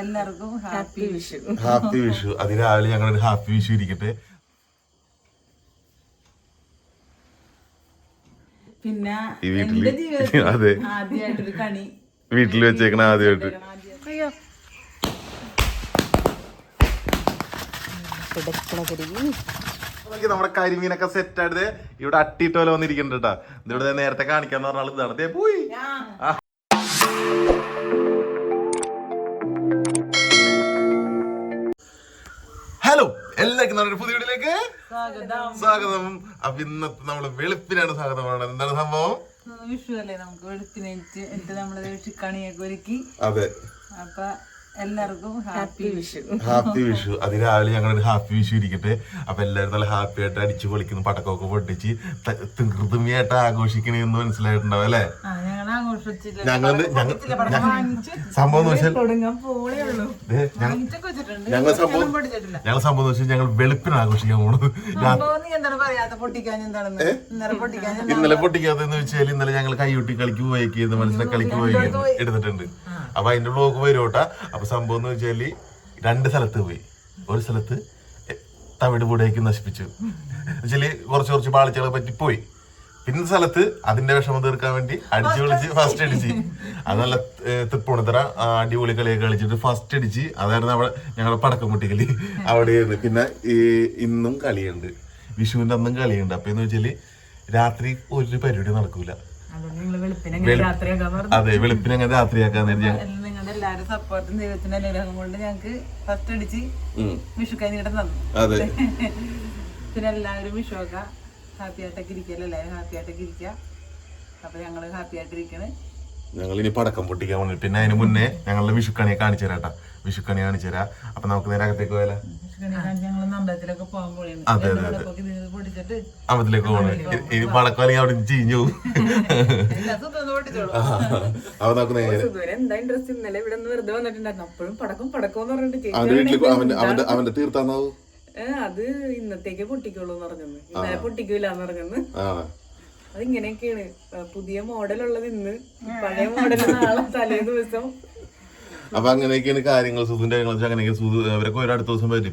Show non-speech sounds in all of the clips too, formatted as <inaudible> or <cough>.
എല്ലാവർക്കും happy Vishu. Happy Vishu. അതിരാവിലെ ഞങ്ങളൊരു ഹാപ്പി വിഷു ഇരിക്കട്ടെ. പിന്നെ ഈ വീട്ടിൽ അതെ. ആദ്യമായിട്ടൊരു കണി. വീട്ടിൽ വെച്ചേക്കണ ആദ്യമായിട്ട്. അയ്യോ. നമ്മുടെ കരിമീനൊക്കെ സെറ്റ് ആയിട്ട് ഇവിടെ അട്ടിയിട്ട് പോലെ വന്നിരിക്കുന്നുണ്ട് കേട്ടോ ഇതിവിടെ നേരത്തെ കാണിക്കാന്ന് പറഞ്ഞാൽ ഇതാണ്. ദേ പോയി. നമ്മുടെ ഒരു പുതിയ വീട്ടിലേക്ക് സ്വാഗതം. അപ്പൊ ഇന്നത്തെ നമ്മൾ വെളുപ്പിനാണ് സ്വാഗതം പറയുന്നത് എന്താണ് സംഭവം? വിഷു അല്ലേ നമുക്ക് വെളുപ്പിനെ എന്നിട്ട് നമ്മൾ കണിയൊക്കെ ഒരുക്കി. അതെ. അപ്പൊ എല്ലാവർക്കും ഹാപ്പി വിഷു. ഹാപ്പി വിഷു. അതിരാവിലെ ഒരു ഹാപ്പി വിഷു ഇരിക്കട്ടെ. അപ്പൊ എല്ലാവരും നല്ല ഹാപ്പി ആയിട്ട് അടിച്ചു പൊളിക്കുന്നു പടക്കമൊക്കെ പൊട്ടിച്ച് കൃതമയായിട്ട് ആഘോഷിക്കണെന്ന് മനസ്സിലായിട്ടുണ്ടാവും അല്ലേ? ഞങ്ങൾ ഞങ്ങൾ സംഭവം ഞങ്ങൾ സംഭവം ഞങ്ങൾ സംഭവം വെച്ചാൽ ഞങ്ങൾ വെളുപ്പിന് ആഘോഷിക്കാൻ പോണത്. ഇന്നലെ പൊട്ടിക്കാത്തെന്ന് വെച്ചാൽ ഇന്നലെ ഞങ്ങൾ കൈയൊട്ടി കളിക്ക് പോയേക്കുന്നത് മനസ്സിലെ കളിക്ക് പോയി? എടുത്തിട്ടുണ്ട്. അപ്പൊ അതിന്റെ ബ്ലോഗ് വരോട്ടാ അപ്പൊ സംഭവം എന്ന് വെച്ചാൽ രണ്ട് സ്ഥലത്ത് പോയി. ഒരു സ്ഥലത്ത് തവിട് കൂടേക്ക് നശിപ്പിച്ചു. വെച്ചാൽ കുറച്ച് കുറച്ച് പാളിച്ചകളെ പറ്റി പോയി. പിന്നെ സ്ഥലത്ത് അതിന്റെ വിഷമം തീർക്കാൻ വേണ്ടി അടിച്ചു വിളിച്ച് ഫസ്റ്റ് അടിച്ച്. അത് നല്ല തൃപ്പൂണിത്തറ അടിപൊളി കളിയൊക്കെ കളിച്ചിട്ട് ഫസ്റ്റ് അടിച്ച്. അതായിരുന്നു അവിടെ ഞങ്ങളുടെ പടക്കം പൊട്ടിക്കൽ. അവിടെയായിരുന്നു പിന്നെ ഈ ഇന്നും കളിയുണ്ട്. വിഷുവിന്റെ അന്നും കളിയുണ്ട്. അപ്പൊ എന്ന് വെച്ചാൽ രാത്രി ഒരു പരിപാടി നടക്കൂല. അതെ നിങ്ങൾ വെളുപ്പിനെ രാത്രിയൊക്കെ പറഞ്ഞു. അതെ വെളുപ്പിന് അങ്ങനെ രാത്രിയാക്കാൻ നേരം എല്ലാവരും സപ്പോർട്ടും ദൈവത്തിന്റെ അനുഗ്രഹം കൊണ്ട് ഞങ്ങക്ക് ഫസ്റ്റ് അടിച്ച്. വിഷു കഴിഞ്ഞിട്ട് തന്നു. പിന്നെ എല്ലാവരും വിഷുവൊക്കെ ഹാപ്പി ആയിട്ടൊക്കെ ഇരിക്കല്ലോ? എല്ലാവരും ഹാപ്പി ആയിട്ടൊക്കെ ഇരിക്കുക അപ്പൊ ഞങ്ങൾ ഹാപ്പി ആയിട്ടിരിക്കണ്. ഞങ്ങൾ ഇനി പടക്കം പൊട്ടിക്കാൻ വേണ്ടി പിന്നെ അതിന് മുന്നേ ഞങ്ങളുടെ വിഷുക്കണിയെ കാണിച്ചു തരാം കേട്ടോ. വിഷുക്കണി കാണിച്ചു തരാം. അപ്പൊ നമുക്ക് നേരെ അകത്തേക്ക് പോയാലോ? അതെ അതെ അതെ, അമ്പലത്തിലേക്ക് പോകണം ഈ പടക്കം അല്ലെങ്കിൽ അവിടെ ചീഞ്ഞു പോകും അപ്പൊ നമുക്ക് നേരെ എന്താ ഇൻട്രസ്റ്റ് ഇന്നലെ ഇവിടെ വെറുതെ വന്നിട്ടുണ്ടായിരുന്നു. അപ്പോഴും പടക്കം പടക്കം എന്ന് പറഞ്ഞിട്ട് ചേച്ചി അവന്റെ വീട്ടിലേക്ക് അവന്റെ അവന്റെ അവന്റെ തീർത്താന്നാവൂ? അത് ഇന്നത്തേക്ക് പൊട്ടിക്കുള്ളൂ പറഞ്ഞു ഇന്നലെ പൊട്ടിക്കൂല എന്ന് പറഞ്ഞത് ആ അത് പുതിയ മോഡലുള്ളത് ഇന്ന്. പഴയ മോഡൽ നാളെ തലേ ദിവസം. അപ്പൊ അങ്ങനെയൊക്കെയാണ് കാര്യങ്ങൾ സുധുന്റെ കാര്യങ്ങൾ അങ്ങനെയൊക്കെ സുധു അവരൊക്കെ ഒരു അടുത്ത ദിവസം വരും.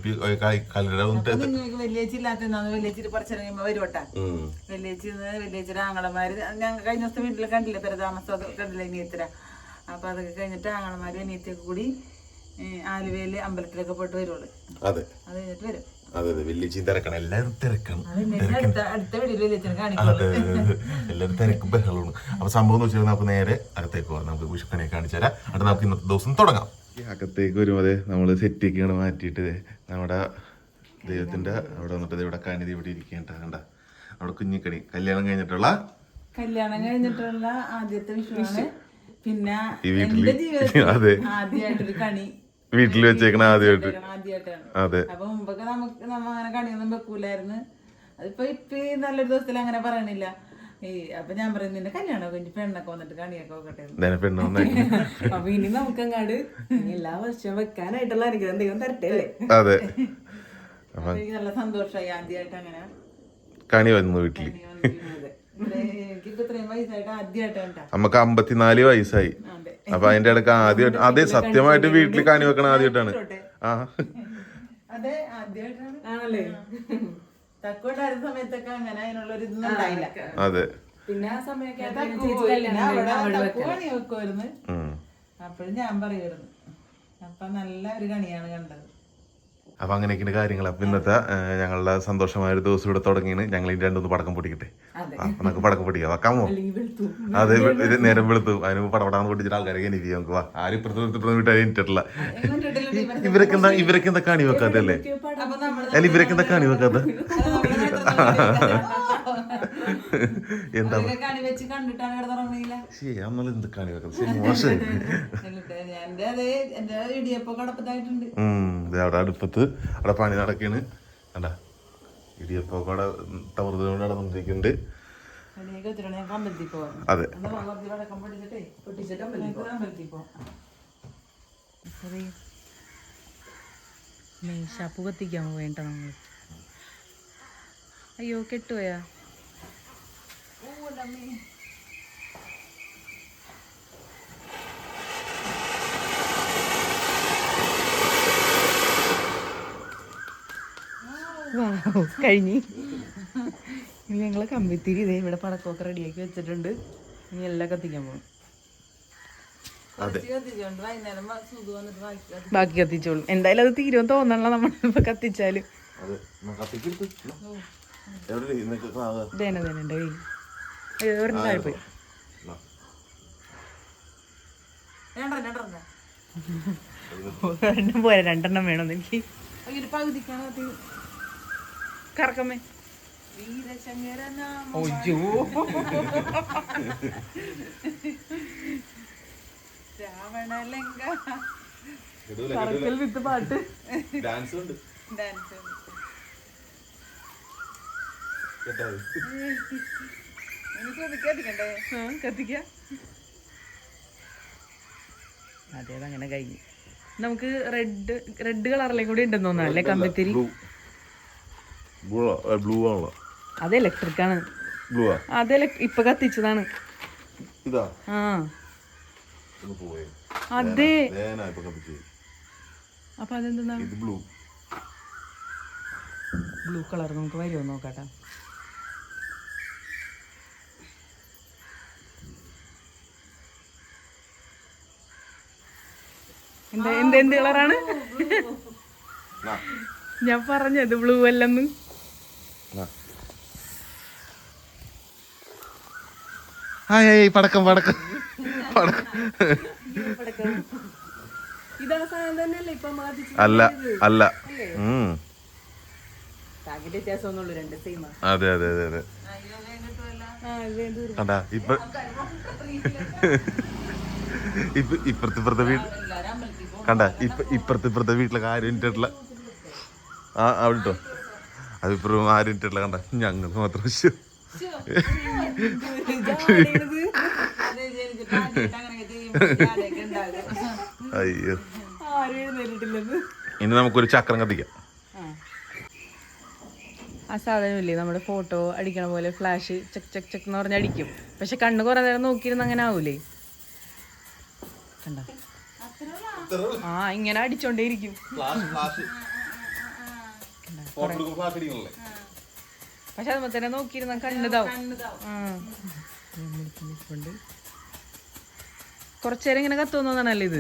കലയുടെ വന്നിട്ട് നിങ്ങൾക്ക് വെള്ളിയാഴ്ച ഇല്ലാത്തതാണ് വെള്ളിയാഴ്ച പറിച്ചിറങ്ങുമ്പോ വരുവട്ടാ. വെള്ളിയാഴ്ച വെള്ളിയാഴ്ച ആങ്ങളമാര് ഞങ്ങൾ കഴിഞ്ഞ ദിവസം വീട്ടിൽ കണ്ടില്ല പെര താമസം അതൊക്കെ കണ്ടില്ല ഇനിയത്ര അപ്പൊ അതൊക്കെ കഴിഞ്ഞിട്ട് ആങ്ങളമാര് അനിയത്തിയൊക്കെ കൂടി ആലുവയിൽ അമ്പലത്തിലൊക്കെ പോയിട്ട് വരുള്ളൂ അതെ. അത് കഴിഞ്ഞിട്ട് വരും. അതെ അതെ. വലിയ തിരക്കണം. എല്ലാരും തിരക്കണം. അതെ കാണിക്കുള്ളൂ. അതെ, അതെ. എല്ലാവരും തിരക്കും ബഹളമാണ് അപ്പൊ സംഭവം എന്ന് വെച്ചാൽ നമുക്ക് നേരെ അകത്തേക്ക് പോകാം. നമുക്ക് വിഷുക്കനെ കാണിച്ചു തരാം. എന്നിട്ട് നമുക്ക് ഇന്നത്തെ ദിവസം തുടങ്ങാം. അകത്തേക്ക് വരുമ്പോൾ അതെ നമ്മൾ സെറ്റിക്കാണ് മാറ്റിയിട്ട് നമ്മുടെ ദൈവത്തിന്റെ അവിടെ വന്നിട്ട് ഇവിടെ കണിതി ഇവിടെ ഇരിക്കേണ്ട കണ്ട? അവിടെ കുഞ്ഞിക്കണി. കല്യാണം കഴിഞ്ഞിട്ടുള്ള കല്യാണം കഴിഞ്ഞിട്ടുള്ള ആദ്യത്തെ വിഷു. പിന്നെ എന്റെ ജീവിതത്തിൽ അതെ. ആദ്യമായിട്ടൊരു കണി. വീട്ടിൽ വെച്ചേക്കണ ആദ്യമായിട്ട് അതെ. അപ്പൊ മുമ്പൊക്കെ നമുക്ക് നമ്മ അങ്ങനെ കണിയൊന്നും വെക്കൂലായിരുന്നു. അതിപ്പോ ഇപ്പൊ നല്ലൊരു ദിവസത്തിൽ അങ്ങനെ പറയണില്ല. ഈ അപ്പൊ ഞാൻ പറയും നിന്റെ കല്യാണം കഴിഞ്ഞ് പെണ്ണൊക്കെ വന്നിട്ട് കണിയൊക്കെ വെക്കട്ടെ. അപ്പൊ ഇനി നമുക്ക് അങ്ങാട് എല്ലാ വർഷവും വെക്കാനായിട്ടുള്ള അനുഗ്രഹം ദൈവം തരട്ടെ അല്ലേ അതെ നല്ല സന്തോഷമായി ആദ്യമായിട്ട് അങ്ങനെ കണി വന്നു വീട്ടിൽ എനിക്കിപ്പോ ഇത്രയും വയസ്സായിട്ട് ആദ്യമായിട്ടാണ് ട്ടാ. നമുക്ക് അമ്പത്തിനാല് വയസ്സായി. അപ്പൊ അതിന്റെ ഇടയ്ക്ക് ആദ്യമായിട്ട് അതെ സത്യമായിട്ട് വീട്ടിൽ കണി വെക്കണ ആദ്യമായിട്ടാണ്. ആ. അതെ ആദ്യമായിട്ടാണ്. ആണല്ലേ? തക്കോട്ടായിരുന്ന സമയത്തൊക്കെ അങ്ങനെ അതിനുള്ള ഒരു ഇതൊന്നും ഉണ്ടായില്ല. അതെ. പിന്നെ ആ സമയമൊക്കെ വെക്കുമായിരുന്നു അപ്പോഴും ഞാൻ പറയുമായിരുന്നു അപ്പൊ നല്ല ഒരു കണിയാണ് കണ്ടത്. അപ്പൊ അങ്ങനെയൊക്കെയാണ് കാര്യങ്ങൾ അപ്പൊ ഇന്നത്തെ ഞങ്ങളുടെ സന്തോഷമായ ഒരു ദിവസം ഇവിടെ തുടങ്ങിയാണ് ഞങ്ങൾ ഇനി രണ്ടൊന്ന് പടക്കം പൊട്ടിക്കട്ടെ. അപ്പൊ നമുക്ക് പടക്കം പൊടിക്കാം വെക്കാമോ അതെ ഇത് നേരം വെളുത്തു. അതിന് പടപടാന്ന് പൊട്ടിച്ചിട്ട് ആൾക്കാരെ എനിക്ക് നമുക്ക്. വാ ആരും ഇപ്പുറത്ത് ഇപ്പുറത്ത് വിട്ടാൽ എനിട്ടിട്ടില്ല ഇവരൊക്കെ എന്താ ഇവരൊക്കെ എന്താ കാണി വെക്കാത്ത അല്ലേ? അല്ല ഇവരൊക്കെ എന്താ? കാണി വെക്കാത്ത എന്താ ശരി എന്ത് കാണി വെക്കുന്നത് ശരി മോശം. ഇടിയപ്പോ അവിടെ അടുപ്പത്ത് അവിടെ പണി നടക്കാണ്. കണ്ട? ഇടിയപ്പൊക്കെ കൂടെ തവറുതുകൊണ്ട് അമ്പലത്തിൽ അതെ. ഷാപ്പ് കത്തിക്കാൻ വേണ്ട നമ്മൾ അയ്യോ കെട്ടുപോയാ? ഓ, കഴിഞ്ഞ്. ഇനി ഞങ്ങൾ കമ്പിത്തിരി ഇതേ ഇവിടെ പടക്കമൊക്കെ റെഡിയാക്കി വെച്ചിട്ടുണ്ട്. ഇനി എല്ലാം കത്തിക്കാൻ പോകും ബാക്കി കത്തി- ബാക്കി കത്തിച്ചോളും. എന്തായാലും അത് തീരുമെന്ന് തോന്നണല്ലോ നമ്മളിപ്പോ കത്തിച്ചാൽ. പോയി രണ്ടെണ്ണം രണ്ടെണ്ണം. പോരാ രണ്ടെണ്ണം വേണം എനിക്ക്. ഒരു പകുതിക്കാണ് കറക്കമ്മേ. ഒയ്യോ രാവണലങ്ക കറക്കൽ വിത്ത് പാട്ട്. ഡാൻസ് ഉണ്ട് ഡാൻസ് ഉണ്ട് കത്തിക്ക അതെ അതങ്ങനെ കഴിഞ്ഞു. നമുക്ക് റെഡ് റെഡ് കളറിലേക്കൂടി കൂടി ഉണ്ടെന്ന് തോന്നുന്നു അല്ലേ? കമ്പിത്തിരി. ബ്ലൂ ആണല്ലോ അത് ഇലക്ട്രിക് ആണ്. ബ്ലൂ ആ? അത് ഇപ്പൊ കത്തിച്ചതാണ്. ഇതാ? ആ. അതെ. വേന ഇപ്പൊ കത്തിച്ച്. അപ്പൊ അതെന്താ ഇത് ബ്ലൂ ബ്ലൂ കളർ നമുക്ക് വരുമോ നോക്കട്ടെ. എന്താ എന്ത് എന്ത് കളറാണ് ഞാൻ പറഞ്ഞത് ബ്ലൂ അല്ലെന്ന്. ഹായ് ഹായ് പടക്കം പടക്കം. പടക്കം. അല്ല അല്ല. അതെ അതെ അതെ അതെ. കണ്ടാ ഇപ്പൊ ഇപ്പൊ ഇപ്പുറത്തെ ഇപ്പുറത്തെ വീട് കണ്ട ഇപ്പൊ ഇപ്പുറത്തെ ഇപ്പുറത്തെ വീട്ടിലെ ആരും ഇട്ടിട്ടില്ല ആ അവിടെ അത് ഇപ്പുറം ആരും ഇട്ടിട്ടില്ല കണ്ട. ഞങ്ങൾ മാത്രം അയ്യോ. ഇനി നമുക്കൊരു ചക്രം കത്തിക്കാം. ആ സാധനമില്ലേ? നമ്മുടെ ഫോട്ടോ അടിക്കണ പോലെ ഫ്ലാഷ് ചെക്ക് ചെക്ക് ചെക്ക് എന്ന് പറഞ്ഞ് അടിക്കും. പക്ഷെ കണ്ണ് കുറെ നേരം നോക്കിയിരുന്ന അങ്ങനെ ആവൂലേ? കണ്ട? ആ ഇങ്ങനെ അടിച്ചോണ്ടേയിരിക്കും. പക്ഷെ അത് തന്നെ നോക്കിയിരുന്ന കണ്ണിതാവും. കൊറച്ചേരം കുറച്ചേരം ഇങ്ങനെ കത്തുന്നതാണല്ലോ ഇത്?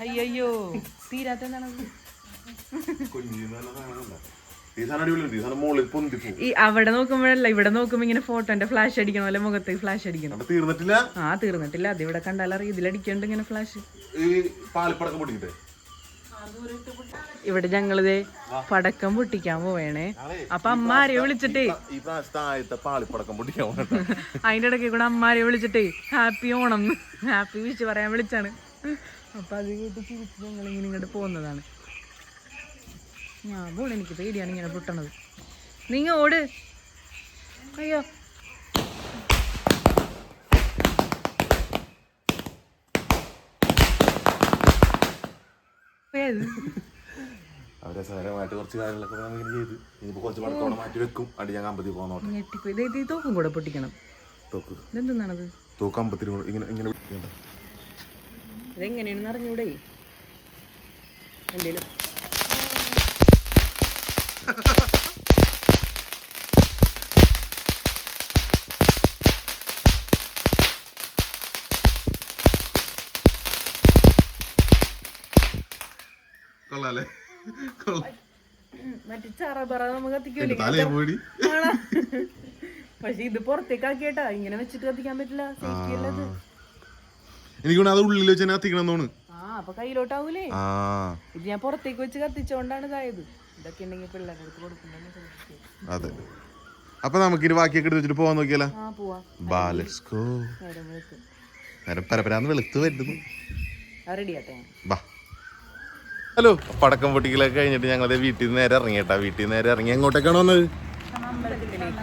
അയ്യോ തീരാത്ത ഈ അവിടെ നോക്കുമ്പോഴല്ല ഇവിടെ നോക്കുമ്പോ ഇങ്ങനെ ഫോട്ടോന്റെ ഫ്ലാഷ് അടിക്കണം പോലെ മുഖത്ത് ഫ്ലാഷ് അടിക്കണം. തീർന്നിട്ടില്ല? ആ തീർന്നിട്ടില്ല. അത് ഇവിടെ കണ്ടാലറിയ ഇതിലടിക്കണ്ട് ഇങ്ങനെ ഫ്ലാഷ് ഇവിടെ ഞങ്ങളിതേ പടക്കം പൊട്ടിക്കാൻ പോവേണേ. അപ്പൊ അമ്മാരെ വിളിച്ചിട്ടേ. <laughs> അതിന്റെ ഇടയ്ക്ക് കൂടെ അമ്മാരെ വിളിച്ചിട്ടേ ഹാപ്പി ഓണം. ഹാപ്പി വിഷ് പറയാൻ വിളിച്ചാണ്. അപ്പൊ അത് കേട്ട് ചിരിച്ച് ഞങ്ങൾ ഇങ്ങനെ ഇങ്ങോട്ട് പോകുന്നതാണ്. ഞാൻ ബോൾ എനിക്ക് പേടിയാണ് ഇങ്ങനെ പൊട്ടണത്. നീങ്ങ ഓട്. അയ്യോ. അവരെ കുറച്ച് കാര്യങ്ങളൊക്കെ നമ്മളിങ്ങനെ ചെയ്ത്. ഇനിയിപ്പോ കുറച്ച് പടത്തോടെ മാറ്റി വെക്കും. അടി ഞാൻ ഇതേ ഈ തോക്കും കൂടെ പൊട്ടിക്കണം. തോക്ക്. ഇതെന്താണത് തോക്ക് അമ്പത്തിന് കൂടെ ഇങ്ങനെ ഇങ്ങനെ പിടിക്കണ്ട. ഇതെങ്ങനെയാണെന്ന് അറിഞ്ഞൂടെ? എന്തേലും കൊള്ളാല്ലേ കൊള്ളാം മറ്റേ ചറ പറ നമുക്ക് കത്തിക്കൂലേ എന്റെ തലയെ പോയി പക്ഷെ ഇത് പുറത്തേക്ക് ആക്കിയേട്ടാ ഇങ്ങനെ വെച്ചിട്ട് കത്തിക്കാൻ പറ്റില്ല. സേഫ്റ്റി അല്ലത് എനിക്ക് തോന്നുന്നു അത് ഉള്ളിൽ വെച്ച് തന്നെ കത്തിക്കണം തോന്നുന്നു. അപ്പൊ കയ്യിലോട്ടാവൂലേ? ഇത് ഞാൻ പുറത്തേക്ക് വെച്ച് കത്തിച്ചോണ്ടാണ് ഇതായത്. ഇതൊക്കെ ഉണ്ടെങ്കിൽ പിള്ളേരുടെ അടുത്ത് കൊടുക്കുന്നുണ്ടെങ്കിൽ അതെ. അപ്പൊ നമുക്കിനി ബാക്കിയൊക്കെ എടുത്ത് വെച്ചിട്ട് പോവാൻ നോക്കിയാലോ? നേരം പരപ്പരാന്ന് വെളുത്ത് വരുന്നു. ബാ. ഹലോ പടക്കം പൊട്ടിക്കലൊക്കെ കഴിഞ്ഞിട്ട് ഞങ്ങളത് വീട്ടിൽ നിന്ന് നേരെ ഇറങ്ങി കേട്ടാ. വീട്ടിൽ നിന്ന് നേരെ ഇറങ്ങി എങ്ങോട്ടേക്കാണ് വന്നത്?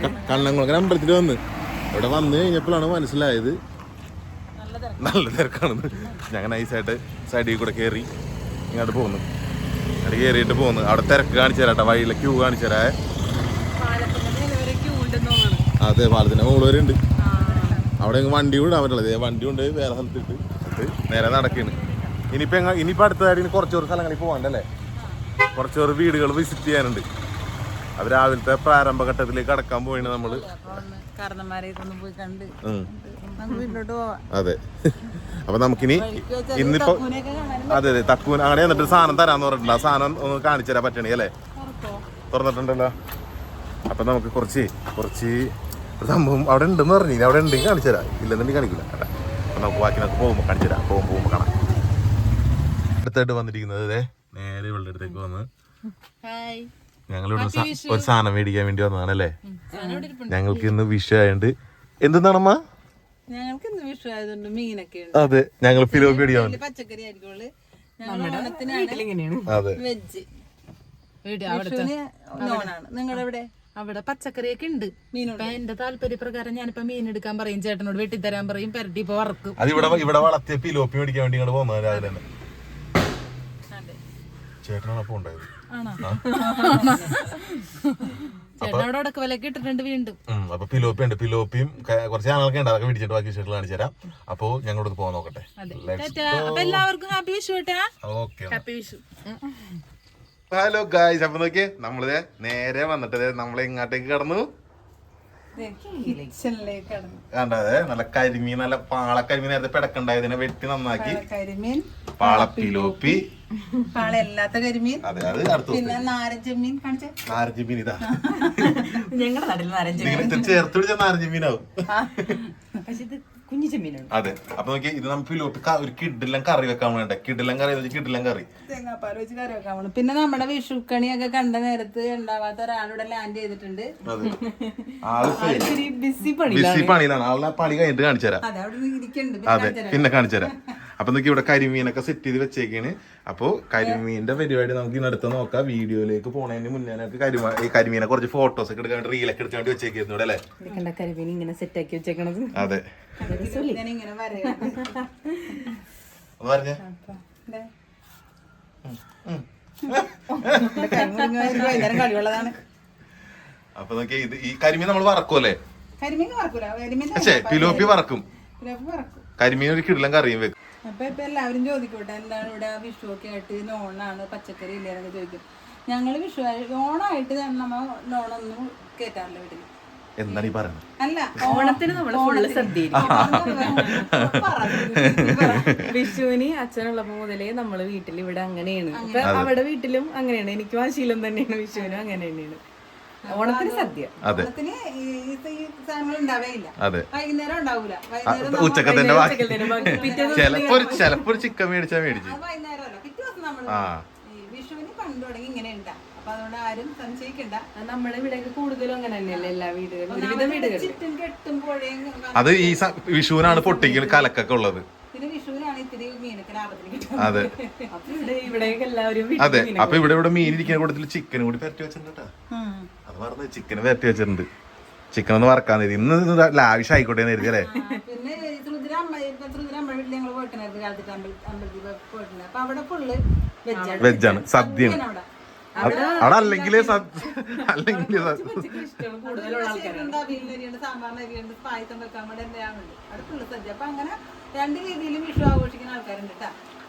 ക- അമ്പലത്തിൽ വന്ന്. ഇവിടെ വന്നു കഴിഞ്ഞപ്പോഴാണ് മനസ്സിലായത്. നല്ല തിരക്കാണെന്ന് ഞങ്ങൾ നൈസായിട്ട് സൈഡിൽ കൂടെ കയറി ഇങ്ങോട്ട് പോകുന്നു. അവിടെ കയറിയിട്ട് പോകുന്നു. അവിടെ തിരക്ക് കാണിച്ചു തരാട്ടെ വഴിയിലെ ക്യൂ കാണിച്ചു തരാ. അതെ പാലത്തിന്റെ മുകളിൽ വരെ ഉണ്ട് അവിടെ വണ്ടി വിടാൻ അവരുള്ളത് വണ്ടി കൊണ്ട് വേറെ സ്ഥലത്തിട്ട് നേരെ നടക്കാണ് ഇനിയിപ്പോ എങ്ങനെ ഇനിയിപ്പോ അടുത്തതായിട്ട് ഇനി കുറച്ചൊരു സ്ഥലങ്ങളിൽ പോകാണ്ടല്ലേ കുറച്ചൊരു വീടുകൾ വിസിറ്റ് ചെയ്യാനുണ്ട്. അത് രാവിലത്തെ പ്രാരംഭഘട്ടത്തിലേക്ക് കടക്കാൻ പോയിന് നമ്മൾ. അതെ. അപ്പൊ നമുക്കിനി ഇന്നിപ്പോ അതെ അതെ തക്കൂൻ അങ്ങനെ എന്നിട്ട് സാധനം തരാന്ന് പറഞ്ഞിട്ടുണ്ട്? ആ സാധനം ഒന്ന് കാണിച്ചു തരാൻ പറ്റണേ അല്ലേ? തുറന്നിട്ടുണ്ടല്ലോ. അപ്പൊ നമുക്ക് കുറച്ച് കുറച്ച് ഒരു സംഭവം അവിടെ ഉണ്ടെന്ന് പറഞ്ഞു. അവിടെ ഉണ്ടെങ്കിൽ കാണിച്ചു തരാം. ഇല്ലെന്നുണ്ടെങ്കിൽ കാണിക്കില്ല കേട്ടോ. അപ്പൊ നമുക്ക് ബാക്കി നമുക്ക് പോകുമ്പോൾ കാണിച്ചു തരാം. പോകുമ്പോൾ പോകുമ്പോൾ കാണാം. അടുത്തായിട്ട് വന്നിരിക്കുന്നത് അതെ നേരെ ഇവളുടെ അടുത്തേക്ക് വന്ന്. ഞങ്ങളിവിടെ ഒരു സാധനം മേടിക്കാൻ വേണ്ടി വന്നതാണല്ലേ? ഞങ്ങൾക്ക് ഇന്ന് വിഷയമായോണ്ട്. എന്തെന്നാണമ്മ? ഞങ്ങൾക്ക് ഇന്ന് വിഷു ആയതുകൊണ്ട് മീനൊക്കെ ഉണ്ട്. അതെ ഞങ്ങൾ ഫിലോപ്പി മേടിക്കാൻ വേണ്ടി പച്ചക്കറി ആയിരിക്കുള്ളൂ. ഓണത്തിനാണ് വെജ്. നോണാണ്. നിങ്ങളുടെ എവിടെ അവിടെ പച്ചക്കറിയൊക്കെ ഉണ്ട്. മീനോട്. എന്റെ താല്പര്യ പ്രകാരം ഞാനിപ്പോ മീൻ എടുക്കാൻ പറയും. ചേട്ടനോട് വെട്ടിത്തരാൻ പറയും. പെരട്ടി ഇപ്പൊ വറക്കും. അത് ഇവിടെ ഇവിടെ വളർത്തിയ ഫിലോപ്പി മേടിക്കാൻ വേണ്ടി ഇങ്ങോട്ട് പോകുന്നത് രാവിലെ തന്നെ. ചേട്ടനാണ് അപ്പൊ ഉണ്ടായത്. അപ്പൊ പിലോപ്പി ഉണ്ട്. പിലോപ്പിയും കുറച്ച് ചാനലൊക്കെ ഉണ്ട്. അതൊക്കെ പിടിച്ചിട്ട് ബാക്കി വിഷയങ്ങൾ കാണിച്ചു തരാം. അപ്പോ ഞങ്ങളോട് പോകാൻ നോക്കട്ടെ. എല്ലാവർക്കും ഹാപ്പി വിഷു കേട്ടാ okay happy Vishu. Hello guys അപ്പൊ നോക്കിയേ നമ്മളിത് നേരെ വന്നിട്ട് നമ്മൾ നമ്മൾ ഇങ്ങോട്ടേക്ക് കടന്നു. കണ്ടത് നല്ല കരിമീൻ നല്ല പാളക്കരിമീൻ നേരത്തെ പിടക്കുണ്ടായതിനെ വെട്ടി നന്നാക്കി. കരിമീൻ പാളപ്പിലോപ്പി. പാളയല്ലാത്ത കരിമീൻ. അതെ അത് അടുത്ത് പിന്നെ നാരഞ്ചമീൻ കാണിച്ചു കാണിച്ചേ. നാരഞ്ച് ഇതാ. ഞങ്ങളുടെ നാട്ടിൽ നാരഞ്ചമീൻ ചേർത്ത് പിടിച്ച നാരഞ്ച് മീനാവും പക്ഷെ ഇത് കുഞ്ഞു ചെമ്മീനാണ് അതെ. അപ്പൊ നോക്കി ഇത് നമുക്ക് ക- ഒരു കിഡിലും കറി വെക്കാൻ വേണ്ട? കിഡിലും കറി എന്ന് വെച്ചാൽ കിഡിലും കറി. തേങ്ങാപ്പാൽ വെച്ച് കറി വെക്കാൻ പോണു. പിന്നെ നമ്മുടെ വിഷുക്കണിയൊക്കെ കണ്ട നേരത്ത് ഉണ്ടാവാത്ത ഒരാളിവിടെ ലാൻഡ് ചെയ്തിട്ടുണ്ട്. അതെ. <laughs> ആൾ ഇത്തിരി ബിസി പണി ബിസി പണിയിലാണ് ആളുടെ പണി കഴിഞ്ഞിട്ട് കാണിച്ചു തരാം. അതെ അവിടെ ഇരിക്കണ്ട്. അതെ പിന്നെ കാണിച്ചു തരാം. അപ്പൊ നോക്കി ഇവിടെ കരിമീനൊക്കെ സെറ്റ് ചെയ്ത് വെച്ചേക്കാണ്. അപ്പൊ കരിമീന്റെ പരിപാടി നമുക്ക് ഇന്ന് അടുത്ത് നോക്കാം. വീഡിയോയിലേക്ക് പോണതിന് മുന്നേ നമുക്ക് കരിമ ഈ കരിമീനെ കുറച്ച് ഫോട്ടോസ് ഒക്കെ എടുക്കാൻ റീലൊക്കെ എടുത്തുകൊണ്ട് വേണ്ടി വെച്ചേക്കുന്നു ഇവിടെ അല്ലേ? കരിമീൻ ഇങ്ങനെ സെറ്റ് ആക്കി വെച്ചേക്കണത്? അതെ. ഒന്ന് പറഞ്ഞേ. അപ്പൊ, നോക്കി ഇത് ഈ കരിമീൻ നമ്മൾ വറക്കുമല്ലേ കരിമീൻ വറക്കൂല. പിലോപ്പി വറക്കും. കരിമീൻ ഒരു കിടിലം കറിയും വെക്കും. അപ്പൊ ഇപ്പൊ എല്ലാവരും ചോദിക്കട്ടെ എന്താണ് ഇവിടെ വിഷു ഒക്കെ ആയിട്ട് നോണാണ് പച്ചക്കറി ഇല്ലേന്നൊക്കെ ചോദിക്കും. ഞങ്ങൾ വിഷു ഓണമായിട്ട് നമ്മൾ നമ്മ നോണൊന്നും കേറ്റാറില്ല വീട്ടിൽ. എന്താണ് ഈ പറയുന്നത് അല്ല ഓണത്തിന് നമ്മൾ ഫുള്ള് സദ്യ ഓണത്തിന് <laughs> വിഷുവിന് അച്ഛനുള്ളപ്പോ മുതലേ നമ്മൾ വീട്ടിൽ ഇവിടെ അങ്ങനെയാണ്. അവിടെ വീട്ടിലും അങ്ങനെയാണ്. എനിക്കും ആ ശീലം തന്നെയാണ് വിഷുവിനും അങ്ങനെ തന്നെയാണ്. ഓണത്തിന് സദ്യ. ഓണത്തിന് അതെ. ഉച്ചക്കത്തിന്റെ. പിറ്റേ ചിലപ്പോ ഒരു ചിലപ്പോ ഒരു ചിക്കൻ മേടിച്ചാ മേടിച്ചു. ആ അത് ഈ വിഷുവിനാണ് പൊട്ടിക്കൽ കലക്കൊക്കെ ഉള്ളത്. അതെ. അതെ. അപ്പൊ ഇവിടെ ഇവിടെ മീൻ ഇരിക്കുന്ന കൂട്ടത്തിൽ ചിക്കൻ കൂടി പരട്ടി വെച്ചിട്ടുണ്ട് പറഞ്ഞത് ചിക്കൻ വരട്ടി വെച്ചിട്ടുണ്ട്. ചിക്കൻ ഒന്ന് വറക്കാൻ തരും ഇന്ന് ലാവിഷ് ആയിക്കോട്ടെ എന്ന് കരുതി അല്ലേ? പിന്നെ ഞങ്ങൾ അമ്പലത്തിൽ പോയിട്ടുണ്ട് അപ്പൊ അവിടെ ഫുള്ള് വെജാണ് സദ്യ സദ്യയാണ്. അവിടെ. അല്ലെങ്കിൽ അല്ലെങ്കിൽ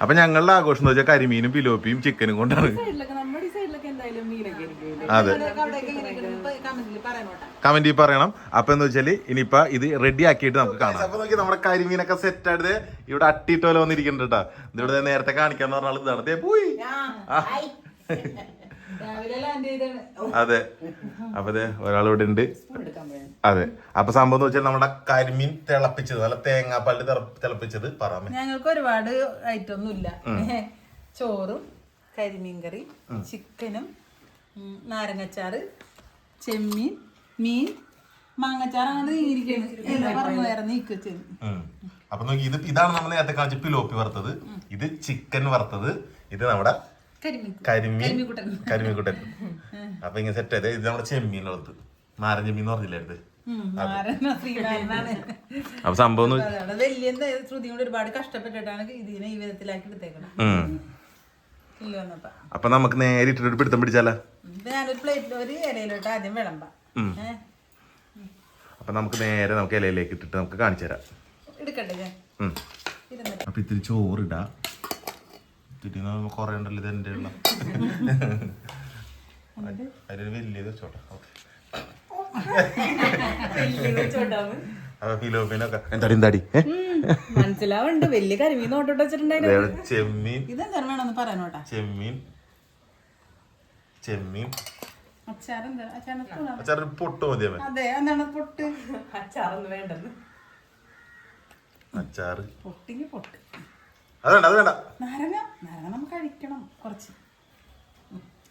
അപ്പൊ ഞങ്ങളുടെ ആഘോഷം എന്ന് വെച്ചാൽ കരിമീനും പിലോപ്പിയും ചിക്കനും കൊണ്ടാണ്. അതെ. കമന്റിൽ പറയണം. അപ്പൊ എന്ന് വെച്ചാൽ ഇനിയിപ്പൊ ഇത് റെഡി ആക്കിയിട്ട് നമുക്ക് കാണാം. അപ്പൊ നോക്കി നമ്മുടെ കരിമീനൊക്കെ സെറ്റ് ആയിട്ട് ഇവിടെ അട്ടിയിട്ട് പോലെ വന്നിരിക്കുന്നുണ്ട് കേട്ടോ ഇതിവിടെ നേരത്തെ കാണിക്കാന്ന് പറഞ്ഞാൽ ഇതാണ്. ദേ പോയി. അതെ. അപ്പൊ ദേ ഒരാളിവിടെ ഉണ്ട്. അതെ. അപ്പൊ സംഭവം എന്ന് വെച്ചാൽ നമ്മുടെ കരിമീൻ തിളപ്പിച്ചത് നല്ല തേങ്ങാപ്പാൽ തിളപ്പിച്ചത്. പറഞ്ഞു ഞങ്ങൾക്ക് ഒരുപാട് ഐറ്റം ഒന്നും ഇല്ല ചോറും കരിമീൻ കറി ചിക്കനും നാരങ്ങച്ചാറ് ചെമ്മീൻ മീൻ മാങ്ങച്ചാറ് അങ്ങനെ അപ്പൊ നോക്കി ഇത് ഇതാണ് നമ്മൾ നേരത്തെ കാണിച്ച പിലോപ്പി വറുത്തത്. ഇത് ചിക്കൻ വറുത്തത്. ഇത് നമ്മുടെ കരിമീൻ കരിമീൻ കരിമീൻകുട്ടൻ. അപ്പൊ ഇങ്ങനെ സെറ്റ് ആയത് ഇത് നമ്മുടെ ചെമ്മീൻ വറുത്ത്. നാരൻ ചെമ്മീൻ എന്ന് നാരങ്ങ ശ്രീനാരായണാണ് അപ്പൊ സംഭവം വലിയ ഒരുപാട് കഷ്ടപ്പെട്ടിട്ടാണ് ഇതിനെ ഈ വിധത്തിലാക്കി എടുത്തേക്കണം അപ്പൊ നമുക്ക് നേരെ ഇട്ടിട്ട് പിടുത്തം പിടിച്ചാലോ? ഇത് ഞാനൊരു പ്ലേറ്റിൽ ഒരു ഇലയിലോട്ട് ആദ്യം വിളമ്പാം. ഏഹ് അപ്പൊ നമുക്ക് നേരെ നമുക്ക് ഇലയിലേക്ക് ഇട്ടിട്ട് നമുക്ക് കാണിച്ചു തരാം. അപ്പൊ ഇത്തിരി ചോറിടാ. ഇത്തിരി കൊറേ ഉണ്ടല്ലോ ഇത് എന്റെ ഉള്ള. അതിലൊരു വലിയത് വെച്ചോട്ടെ. ഓക്കെ. അപ്പൊ ഫിലോപ്പിനൊക്കെ എന്താടി എന്താടി? ഏ? മനസ്സിലാവുണ്ട്. വലിയ കരിമീൻ നോട്ടോട്ട് വെച്ചിട്ടുണ്ടായിരുന്നു ചെമ്മീൻ. ഇതെന്താണ് വേണമെന്ന് പറയാനോട്ടാ ചെമ്മീൻ. ചെമ്മീൻ. അച്ചാറിന് പൊട്ട് അതെ എന്താണ് പൊട്ട്? അച്ചാറൊന്നും വേണ്ടെന്ന്. അച്ചാറ്. പൊട്ടിക്ക് പൊട്ട്. അത് വേണ്ട അത് വേണ്ട. നാരങ്ങ? നാരങ്ങ നമുക്ക് അഴിക്കണം കുറച്ച്.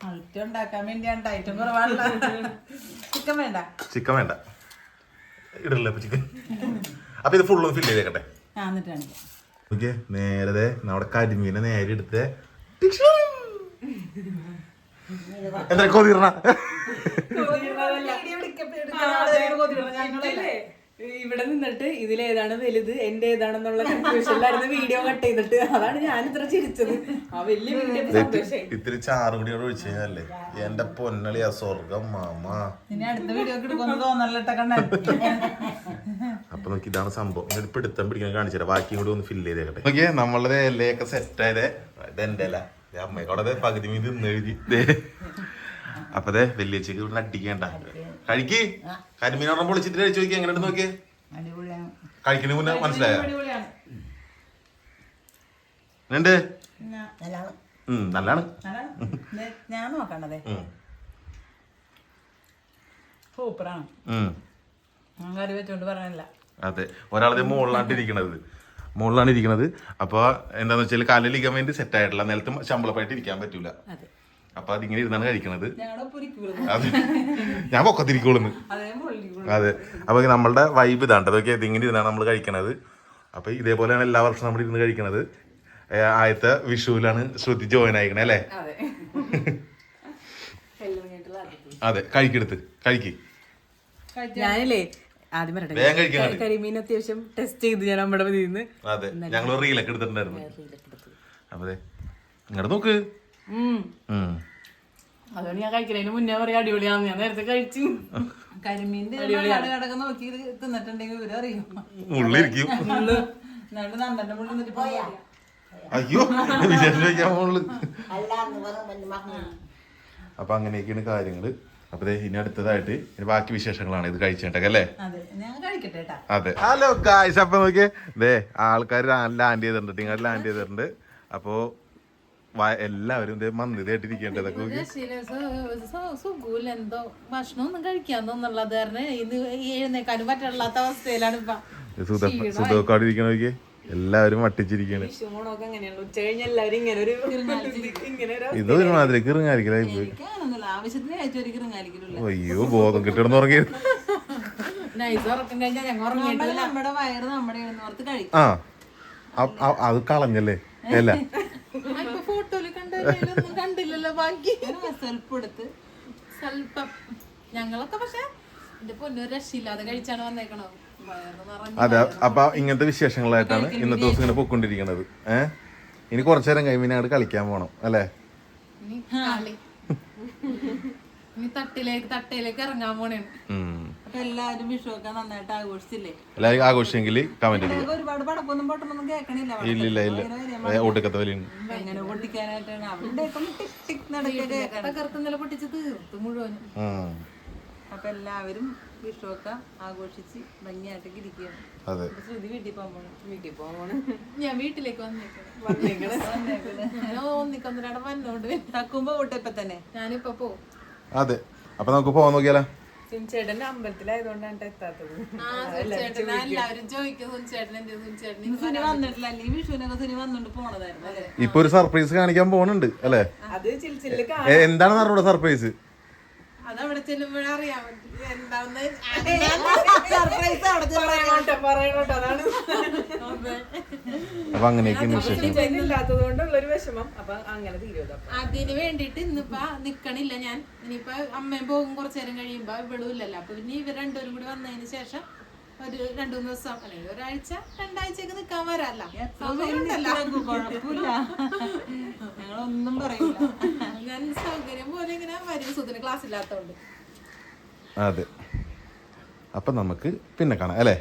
ഐറ്റം ഉണ്ടാക്കാൻ വേണ്ടിയാണ് ഐറ്റം കുറവാണല്ലോ. ചിക്കൻ വേണ്ട. ചിക്കൻ വേണ്ട. ഇടല്ലേ ചിക്കൻ? അപ്പൊ ഇത് ഫുള്ളും ഫില്ല് ചെയ്തേക്കട്ടെ. ഓക്കെ നേരത്തെ നമ്മുടെ കരിമീനെ നേരെ എടുത്ത് എന്താ കൊതിർണ ഇല്ലേ? ഇവിടെ നിന്നിട്ട് ഇതിലേതാണ് വലുത് എന്റെ ഏതാണെന്നുള്ള കൺഫ്യൂഷനിലായിരുന്നു വീഡിയോ കട്ട് ചെയ്തിട്ട്. അതാണ് ഞാൻ ഇത്ര ചിരിച്ചത്. ആ വലിയ ഇത്തിരി ചാറും കൂടി ഒഴിച്ചു കഴിഞ്ഞാലേ എന്റെ പൊന്നളി ആ സ്വർഗം മാമ. ഇനി അടുത്ത വീഡിയോ അപ്പൊ നമുക്ക് ഇതാണ് സംഭവം. പിടുത്തം പിടിക്കാൻ കാണിച്ചു ബാക്കി കൂടി ഒന്ന് ഫില്ല് ചെയ്തേക്കട്ടെ. നോക്കിയേ നമ്മളുടെ എല്ലയൊക്കെ സെറ്റ് ആയതേ. ഇത് എന്റെ അല്ല അമ്മയോടെ പകുതി മീതി നിന്ന് എഴുതി. അപ്പൊ വലിയ ഇവിടെ അടിക്കണ്ട. കഴിക്ക് കരിമീനോടൊപ്പം പൊളിച്ചിട്ട് കഴിച്ചു നോക്കി എങ്ങനെ നോക്കിയേ? കഴിക്കണ മുന്നേ മനസ്സിലായ? ഉണ്ട് നല്ലാണ്. നല്ലതാണ്. ഞാൻ നോക്കണ്ടതേ ഉം. സൂപ്പറാണ്. ഉം. ഞാൻ കറി വെച്ചോണ്ട് പറയാനില്ല അതെ. ഒരാളത് മുകളിലാണ് ഇരിക്കണത് മുകളിലാണ് ഇരിക്കണത്. അപ്പോൾ എന്താന്ന് വെച്ചാൽ കാലിൽ വേണ്ടി സെറ്റ് ആയിട്ടില്ല നിലത്ത് ശമ്പളപ്പായിട്ട് ഇരിക്കാൻ പറ്റൂല. അതെ. അപ്പൊ അതിങ്ങനെ ഇരുന്നാണ് കഴിക്കണത്. ഞാൻ പൊക്കത്തിരിക്കുള്ളൂ അതേ അപ്പൊ നമ്മളുടെ വൈബ് ഇതാണ് അതൊക്കെ ഇതിങ്ങനെ ഇരുന്നാണ് നമ്മൾ കഴിക്കണത്. അപ്പൊ ഇതേപോലെയാണ് എല്ലാ വർഷവും നമ്മൾ ഇരുന്ന് കഴിക്കണത്. ആദ്യത്തെ വിഷുവിലാണ് ശ്രുതി ജോയിൻ ആയിക്കണേ അല്ലേ? അതെ. കഴിക്കെടുത്ത്. കഴിക്ക്. ഞാനില്ലേ ആദ്യം പറയട്ടെ. കരിമീൻ അത്യാവശ്യം ടെസ്റ്റ് ചെയ്ത് ഞാൻ നമ്മുടെ അതെ. ഞങ്ങൾ റീലൊക്കെ എടുത്തിട്ടുണ്ടായിരുന്നു. അതെ ഇങ്ങോട്ട് നോക്ക്. അതുകൊണ്ട് ഞാൻ കഴിക്കുന്നതിന് മുന്നേ പറയാം അടിപൊളിയാന്ന്. ഞാൻ നേരത്തെ കഴിച്ചു. കരിമീന്റെ നോക്കി ഇത് തിന്നിട്ടുണ്ടെങ്കിൽ ഇവരും അറിയും? ഉള്ളിരിക്കും എന്നിട്ട് നണ്ടന്റെ മുള്ളിൽ നിന്നിട്ട് പോയാ. അയ്യോ <laughs> അപ്പൊ അങ്ങനെയൊക്കെയാണ് കാര്യങ്ങൾ. അപ്പൊ ദേ ഇനി അടുത്തതായിട്ട് ഇനി ബാക്കി വിശേഷങ്ങളാണ് ഇത് കഴിച്ചിട്ടൊക്കെ അല്ലേ? അതെ ഞാൻ കഴിക്കട്ടെ അതെ. ഹലോ ഗായ്സ് അപ്പൊ നോക്കിയേ ദേ ആൾക്കാർ ലാൻഡ് ചെയ്തിട്ടുണ്ട് ഇങ്ങോട്ട് ലാൻഡ് ചെയ്തിട്ടുണ്ട്. അപ്പോ വ- എല്ലാവരും ഇതേ മന്ദി നോക്കി സുഖൂല എന്തോ ഭക്ഷണമൊന്നും കഴിക്കാൻ തോന്നുള്ളത് കാരണം ഇത് എഴുന്നേക്കാനും പറ്റാത്ത അവസ്ഥയിലാണ് ഇപ്പൊ. സുധ സുധോക്കാട് ഇരിക്കണ നോക്കിയേ. എല്ലാവരും വട്ടിച്ചിരിക്കണ. ഇത് ഒരുമാതിരി അയ്യോ ബോധം കിട്ടണം കഴിക്കും. ആ അത് കളഞ്ഞല്ലേ? അല്ല കണ്ടില്ലല്ലോ ബാക്കി. സെൽഫ് എടുത്ത്. സ്വല്പം. ഞങ്ങളൊക്കെ പക്ഷെ എന്റെ പൊന്നു രക്ഷയില്ലാതെ കഴിച്ചാണ് വന്നേക്കണോ അതെ അപ്പൊ ഇങ്ങനത്തെ വിശേഷങ്ങളായിട്ടാണ് ഇന്നത്തെ ദിവസം ഇങ്ങനെ പൊക്കൊണ്ടിരിക്കുന്നത് ഏഹ് ഇനി കുറച്ചു നേരം കഴിയുമ്പോൾ അങ്ങോട്ട് കളിക്കാൻ പോണം അല്ലേ? ഇനി തട്ടിലേക്ക് തട്ടയിലേക്ക് ഇറങ്ങാൻ. അപ്പൊ എല്ലാവരും വിഷുവൊക്കെ നന്നായിട്ട് ആഘോഷിച്ചില്ലേ? എല്ലാവരും ആഘോഷിച്ചെങ്കിൽ കമന്റ് ചെയ്യുക ഒരുപാട് പൊട്ടൊന്നും കേൾക്കണില്ല. ഇല്ല ഏ, ഒടുക്കത്തെ വലിയുണ്ട് എങ്ങനെ പൊട്ടിക്കാനായിട്ടാണ്? അവരുടെ ടിക് ടിക് നടക്കുക. തകർത്ത് ഇന്നലെ പൊട്ടിച്ച് തീർത്ത് മുഴുവനും. ഉം. അപ്പൊ എല്ലാവരും വിഷുവൊക്കെ ആഘോഷിച്ച് ഭംഗിയായിട്ടൊക്കെ ഇരിക്കുകയാണ്. അതെ. അപ്പൊ ശ്രുതി വീട്ടിൽ പോകാൻ പോകണം വീട്ടിൽ പോകണം ഞാൻ വീട്ടിലേക്ക് വന്നേക്കണം. വന്നേക്കണ. ഞാൻ ഒന്നിക്കൊന്നിരടെ വന്നോണ്ട് തക്കുമ്പോ തന്നെ ഞാനിപ്പോ പോവും. അതെ. അപ്പൊ നമുക്ക് പോവാൻ നോക്കിയാലോ? ചേട്ടൻ അമ്പലത്തിലായതുകൊണ്ടാണ് എത്താത്തത്. എല്ലാവരും ചോദിക്കും സുനി വന്നിട്ടില്ല. വിഷുവിനൊക്കെ സുനി പോണതായിരുന്നു ഇപ്പൊ ഒരു സർപ്രൈസ് കാണിക്കാൻ പോണുണ്ട് അല്ലേ? അത് എന്താണ് എന്താണെന്ന് സർപ്രൈസ് അതവിടെ ചെല്ലുമ്പോഴേ അറിയാൻ പറ്റും അപ്പൊ അങ്ങനെയൊക്കെയാണ് വിശേഷം ഇല്ലാത്തത് കൊണ്ടുള്ളൊരു വിഷമം. അപ്പൊ അങ്ങനെ തീരുമല്ലോ അതിന് വേണ്ടിട്ട് ഇന്നിപ്പോ നിക്കണില്ല ഞാൻ. ഇനിയിപ്പോ അമ്മയും പോകും കുറച്ചു നേരം കഴിയുമ്പോ ഇവിടും ഇല്ലല്ലോ. അപ്പൊ പിന്നെ ഇവർ രണ്ടുപേരും കൂടി വന്നതിന് ശേഷം ഒരു രണ്ടു മൂന്ന് ദിവസം അല്ലെങ്കിൽ ഒരാഴ്ച രണ്ടാഴ്ചയൊക്കെ നിക്കാൻ വരാല്ല ഞങ്ങളൊന്നും പറയില്ല. ഞാൻ സൗകര്യം പോലെ ഇങ്ങനെ വരും. സുഖത്തിന് ക്ലാസ് ഇല്ലാത്തോണ്ട്. അതെ. അപ്പം നമുക്ക് പിന്നെ കാണാം അല്ലേ?